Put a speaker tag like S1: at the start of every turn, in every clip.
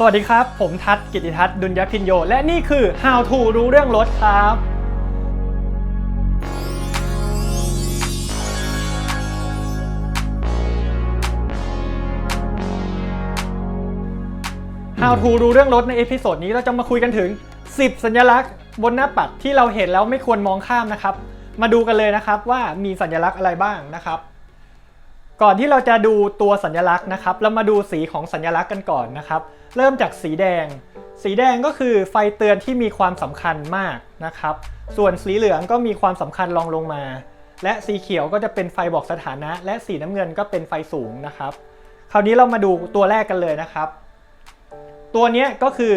S1: สวัสดีครับ ผมทัศน์กิติทัศน์ดุลยพินโย และนี่คือ How to รู้เรื่องรถครับ How to รู้เรื่องรถในเอพิโซดนี้เราจะมาคุยกันถึง 10 สัญลักษณ์บนหน้าปัดที่เราเห็นแล้วไม่ควรมองข้ามนะครับ มาดูกันเลยนะครับว่ามีสัญลักษณ์อะไรบ้างนะครับ ก่อนที่เราจะดูตัวสัญลักษณ์นะครับ เรามาดูสีของสัญลักษณ์กันก่อนนะครับ เริ่มจากสีแดง สีแดงก็คือไฟเตือนที่มีความสำคัญมากนะครับ ส่วนสีเหลืองก็มีความสำคัญรองลงมา และสีเขียวก็จะเป็นไฟบอกสถานะ และสีน้ำเงินก็เป็นไฟสูงนะครับ คราวนี้เรามาดูตัวแรกกันเลยนะครับ ตัวนี้ก็คือ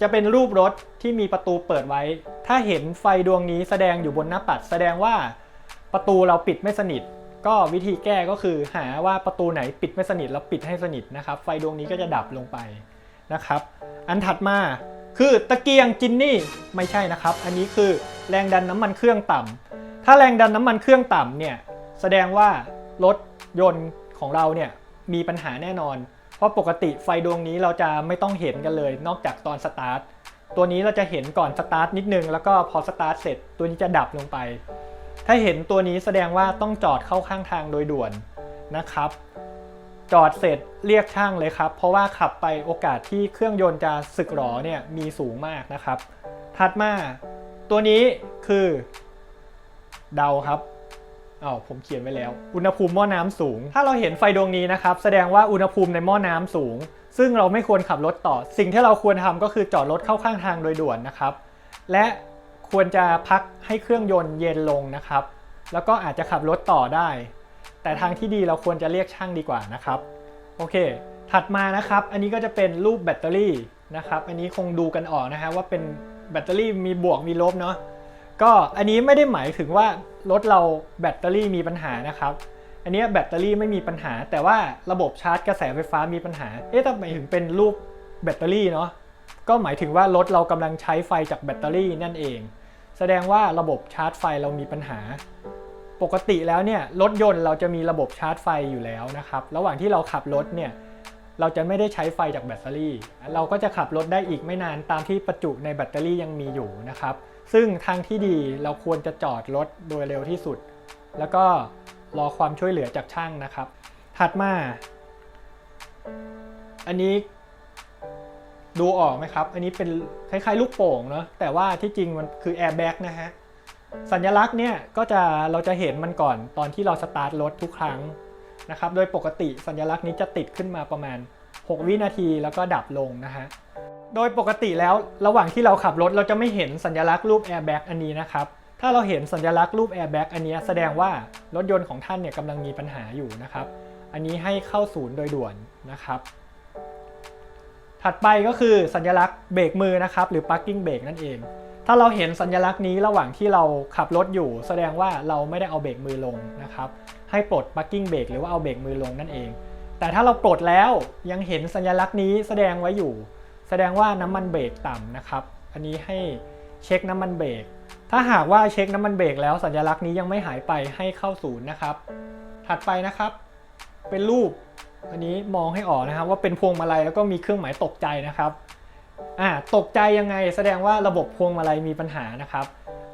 S1: จะเป็นรูปรถที่มีประตูเปิดไว้ ถ้าเห็นไฟดวงนี้แสดงอยู่บนหน้าปัด แสดงว่าประตูเราปิดไม่สนิท ก็วิธีแก้ก็คือหาว่าประตูไหนปิดไม่สนิทแล้วปิดให้สนิทนะครับ ไฟดวงนี้ก็จะดับลงไปนะครับ อันถัดมาคือตะเกียงจินนี่ไม่ใช่นะครับ อันนี้คือแรงดันน้ำมันเครื่องต่ำถ้าแรงดันน้ำมันเครื่องต่ำเนี่ยแสดงว่ารถยนต์ของเราเนี่ยมีปัญหาแน่นอน เพราะปกติไฟดวงนี้เราจะไม่ต้องเห็นกันเลย นอกจากตอนสตาร์ทตัวนี้เราจะเห็นก่อนสตาร์ทนิดนึงแล้วก็พอสตาร์ทเสร็จตัวนี้จะดับลงไป ถ้าเห็นตัวนี้แสดงว่าต้องจอดเข้าข้างทางโดยด่วนนะครับ จอดเสร็จเรียกช่างเลยครับ เพราะว่าขับไปโอกาสที่เครื่องยนต์จะสึกหรอเนี่ยมีสูงมากนะครับ ถัดมาตัวนี้คือเดาครับอ้าวผมเขียนไว้แล้ว อุณหภูมิหม้อน้ำสูง ถ้าเราเห็นไฟดวงนี้นะครับ แสดงว่าอุณหภูมิในหม้อน้ำสูง ซึ่งเราไม่ควรขับรถต่อ สิ่งที่เราควรทำก็คือจอดรถเข้าข้างทางโดยด่วนนะครับ และ ควรจะพักให้เครื่องยนต์เย็นลงนะครับ แล้วก็อาจจะขับรถต่อได้ แต่ทางที่ดีเราควรจะเรียกช่างดีกว่านะครับ โอเค ถัดมานะครับ อันนี้ก็จะเป็นรูปแบตเตอรี่นะครับ อันนี้คงดูกันออกนะฮะว่าเป็นแบตเตอรี่มีบวกมีลบเนาะ ก็อันนี้ไม่ได้หมายถึงว่ารถเราแบตเตอรี่มีปัญหานะครับ อันนี้แบตเตอรี่ไม่มีปัญหา แต่ว่าระบบชาร์จกระแสไฟฟ้ามีปัญหา เอ๊ะทำไมถึงเป็นรูปแบตเตอรี่เนาะ ก็หมายถึงว่ารถเรากำลังใช้ไฟจากแบตเตอรี่นั่นเอง แสดงว่าระบบชาร์จไฟเรามีปัญหา ปกติแล้วเนี่ยรถยนต์เราจะมีระบบชาร์จไฟอยู่แล้วนะครับ ระหว่างที่เราขับรถเนี่ยเราจะไม่ได้ใช้ไฟจากแบตเตอรี่ เราก็จะขับรถได้อีกไม่นานตามที่ประจุในแบตเตอรี่ยังมีอยู่นะครับ ซึ่งทางที่ดีเราควรจะจอดรถโดยเร็วที่สุด แล้วก็รอความช่วยเหลือจากช่างนะครับ ถัดมา อันนี้ ดูออกไหมครับ อันนี้เป็นคล้ายๆ ลูกโป่งเนาะแต่ว่าที่จริงมันคือแอร์แบ็กนะฮะ สัญลักษณ์เนี่ยก็จะเราจะเห็นมันก่อนตอนที่เราสตาร์ทรถทุกครั้งนะครับ โดยปกติสัญลักษณ์นี้จะติดขึ้นมาประมาณ 6 วินาทีแล้วก็ดับลงนะฮะ โดยปกติแล้วระหว่างที่เราขับรถเราจะไม่เห็นสัญลักษณ์รูปแอร์แบ็กอันนี้นะครับ ถ้าเราเห็นสัญลักษณ์รูปแอร์แบ็กอันนี้แสดงว่ารถยนต์ของท่านเนี่ยกำลังมีปัญหาอยู่นะครับ อันนี้ให้เข้าศูนย์โดยด่วนนะครับ ถัดไปก็คือสัญลักษณ์เบรกมือนะครับหรือ parking brake นั่นเอง ถ้าเราเห็นสัญลักษณ์นี้ระหว่างที่เราขับรถอยู่ แสดงว่าเราไม่ได้เอาเบรกมือลงนะครับให้ปลด parking brake หรือว่าเอาเบรกมือลงนั่นเอง แต่ถ้าเราปลดแล้วยังเห็นสัญลักษณ์นี้แสดงไว้อยู่ แสดงว่าน้ำมันเบรกต่ำนะครับอันนี้ให้เช็คน้ำมันเบรกถ้าหากว่าเช็คน้ำมันเบรกแล้วสัญลักษณ์นี้ยังไม่หายไปให้เข้าศูนย์นะครับ ถัดไปนะครับ เป็นรูป อันนี้มองให้ออกนะครับว่าเป็นพวงมาลัยแล้วก็มีเครื่องหมายตกใจนะครับอ่าตกใจยังไงแสดงว่าระบบพวงมาลัยมีปัญหานะครับ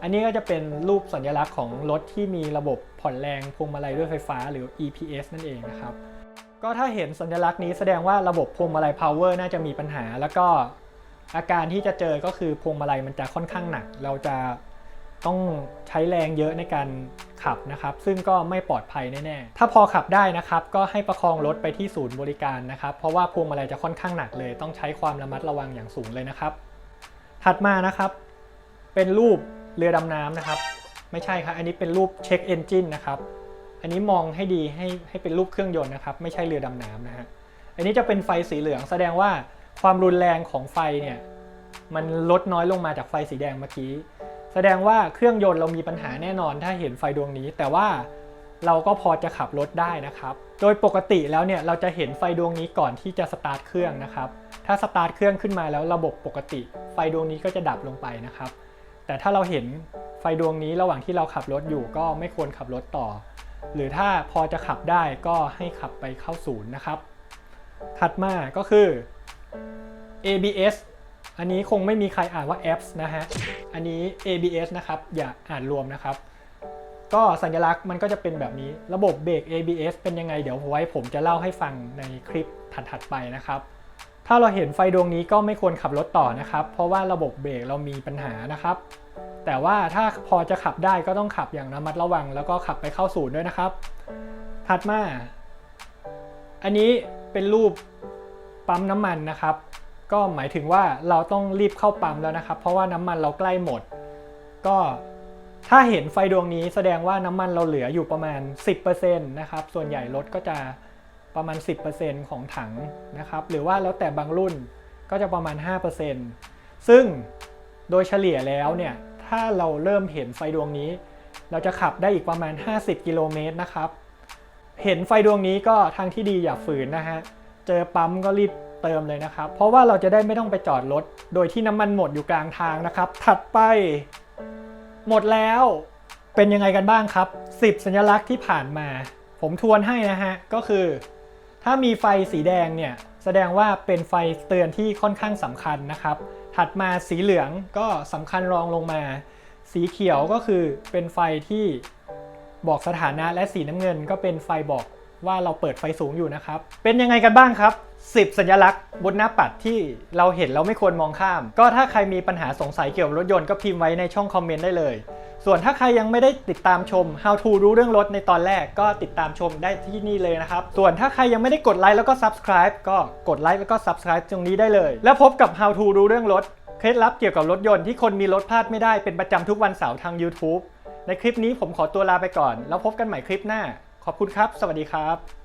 S1: อันนี้ก็จะเป็นรูปสัญลักษณ์ของรถที่มีระบบผ่อนแรงพวงมาลัยด้วยไฟฟ้าหรือ EPS นั่นเองนะครับ ก็ถ้าเห็นสัญลักษณ์นี้แสดงว่าระบบพวงมาลัย power น่าจะมีปัญหา แล้วก็อาการที่จะเจอก็คือพวงมาลัยมันจะค่อนข้างหนัก เราจะต้องใช้แรงเยอะในการ ขับนะครับ ซึ่งก็ไม่ปลอดภัยแน่ๆ ถ้าพอขับได้นะครับ ก็ให้ประคองรถไปที่ศูนย์บริการนะครับ เพราะว่าพวงมาลัยจะค่อนข้างหนักเลย ต้องใช้ความระมัดระวังอย่างสูงเลยนะครับ ถัดมานะครับ เป็นรูปเรือดำน้ำนะครับ ไม่ใช่ครับ อันนี้เป็นรูปเช็คเอนจินนะครับ อันนี้มองให้ดีให้ให้เป็นรูปเครื่องยนต์นะครับ ไม่ใช่เรือดำน้ำนะฮะ อันนี้จะเป็นไฟสีเหลือง แสดงว่าความรุนแรงของไฟเนี่ยมันลดน้อยลงมาจากไฟสีแดงเมื่อกี้ แสดงว่าเครื่องยนต์เรามีปัญหาแน่นอนถ้าเห็นไฟดวงนี้ แต่ว่าเราก็พอจะขับรถได้นะครับ โดยปกติแล้วเนี่ยเราจะเห็นไฟดวงนี้ก่อนที่จะสตาร์ทเครื่องนะครับ ถ้าสตาร์ทเครื่องขึ้นมาแล้วระบบปกติ ไฟดวงนี้ก็จะดับลงไปนะครับ แต่ถ้าเราเห็นไฟดวงนี้ระหว่างที่เราขับรถอยู่ก็ไม่ควรขับรถต่อ หรือถ้าพอจะขับได้ก็ให้ขับไปเข้าศูนย์นะครับ ถัดมาก็คือ ABS อันนี้คงไม่มีใครอ่านว่า apps นะฮะ อันนี้ ABS นะครับ อย่าอ่านรวมนะครับ ก็สัญลักษณ์มันก็จะเป็นแบบนี้ ระบบเบรก ABS เป็นยังไง เดี๋ยวไว้ผมจะเล่าให้ฟังในคลิปถัดๆไปนะครับ ถ้าเราเห็นไฟดวงนี้ก็ไม่ควรขับรถต่อนะครับ เพราะว่าระบบเบรกเรามีปัญหานะครับ แต่ว่าถ้าพอจะขับได้ก็ต้องขับอย่างระมัดระวัง แล้วก็ขับไปเข้าศูนย์ด้วยนะครับ ถัดมา อันนี้เป็นรูปปั๊มน้ำมันนะครับ ก็หมายถึงว่าเราต้องรีบเข้าปั๊มแล้วนะครับ เพราะว่าน้ำมันเราใกล้หมด ก็ถ้าเห็นไฟดวงนี้แสดงว่าน้ำมันเราเหลืออยู่ประมาณ 10%นะครับ ส่วนใหญ่รถก็จะประมาณ 10%ของถังนะครับ หรือว่าแล้วแต่บางรุ่นก็จะประมาณ 5%ซึ่งโดยเฉลี่ยแล้วเนี่ย ถ้าเราเริ่มเห็นไฟดวงนี้ เราจะขับได้อีกประมาณ 50 กิโลเมตรนะครับ เห็นไฟดวงนี้ก็ทางที่ดีอย่าฝืนนะฮะ เจอปั๊มก็รีบ เติมเลยนะครับ เพราะว่าเราจะได้ไม่ต้องไปจอดรถ โดยที่น้ำมันหมดอยู่กลางทางนะครับ ถัดไป หมดแล้วเป็นยังไงกันบ้างครับ 10 สัญลักษณ์ที่ผ่านมา ผมทวนให้นะฮะ ก็คือ ถ้ามีไฟสีแดงเนี่ย แสดงว่าเป็นไฟเตือนที่ค่อนข้างสำคัญนะครับ ถัดมาสีเหลืองก็สำคัญรองลงมา สีเขียวก็คือเป็นไฟที่บอกสถานะและสีน้ำเงิน ก็เป็นไฟบอกว่าเราเปิดไฟสูงอยู่นะครับ เป็นยังไงกันบ้างครับ 10 สัญลักษณ์บนหน้าปัดที่เราเห็นเราไม่ควรมองข้าม ก็ถ้าใครมีปัญหาสงสัยเกี่ยวกับรถยนต์ก็พิมพ์ไว้ในช่องคอมเมนต์ได้เลย ส่วนถ้าใครยังไม่ได้ติดตามชม How to รู้เรื่องรถในตอนแรกก็ติดตามชมได้ที่นี่เลยนะครับ ส่วนถ้าใครยังไม่ได้กดไลค์แล้วก็ Subscribe ก็กดไลค์แล้วก็ Subscribe ตรงนี้ได้เลย แล้วพบกับ How to รู้เรื่องรถเคล็ดลับเกี่ยวกับรถยนต์ที่คนมีรถพลาดไม่ได้เป็นประจำทุกวันเสาร์ทาง YouTube ในคลิปนี้ผมขอตัวลาไปก่อน แล้วพบกันใหม่คลิปหน้า ขอบคุณครับ สวัสดีครับ